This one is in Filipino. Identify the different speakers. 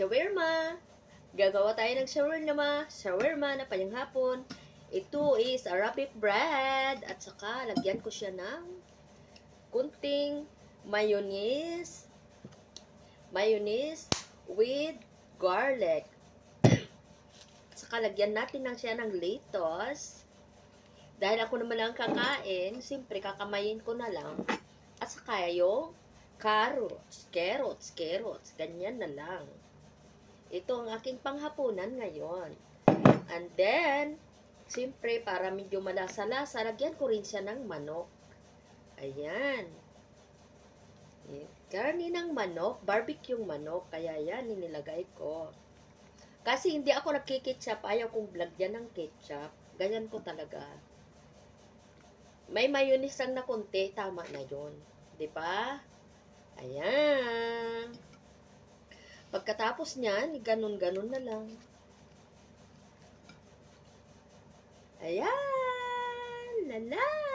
Speaker 1: shawarma. Gagawa tayo ng shawarma, shawarma na panghapon. Ito is Arabic bread at saka lagyan ko siya ng kunting mayonnaise. Mayonnaise with garlic. Saka lagyan natin lang siya ng lettuce. Dahil ako naman lang kakain, siyempre kakamayin ko na lang. At saka yung carrots, carrots, carrots, ganyan na lang. Ito ang aking panghapunan ngayon. And then, siyempre para medyo malasa-lasa, lagyan ko rin siya ng manok. Ayan. Eh, Karni ng manok, barbecue manok, kaya yan, inilagay ko. Kasi hindi ako nagkiketchup, ayaw kong lagyan ng ketchup. Ganyan ko talaga. May mayonnaise lang na konti, tama na yon, 'Di ba? Ayan. Pagkatapos niyan, ganun-ganun na lang. Ayan! Lala!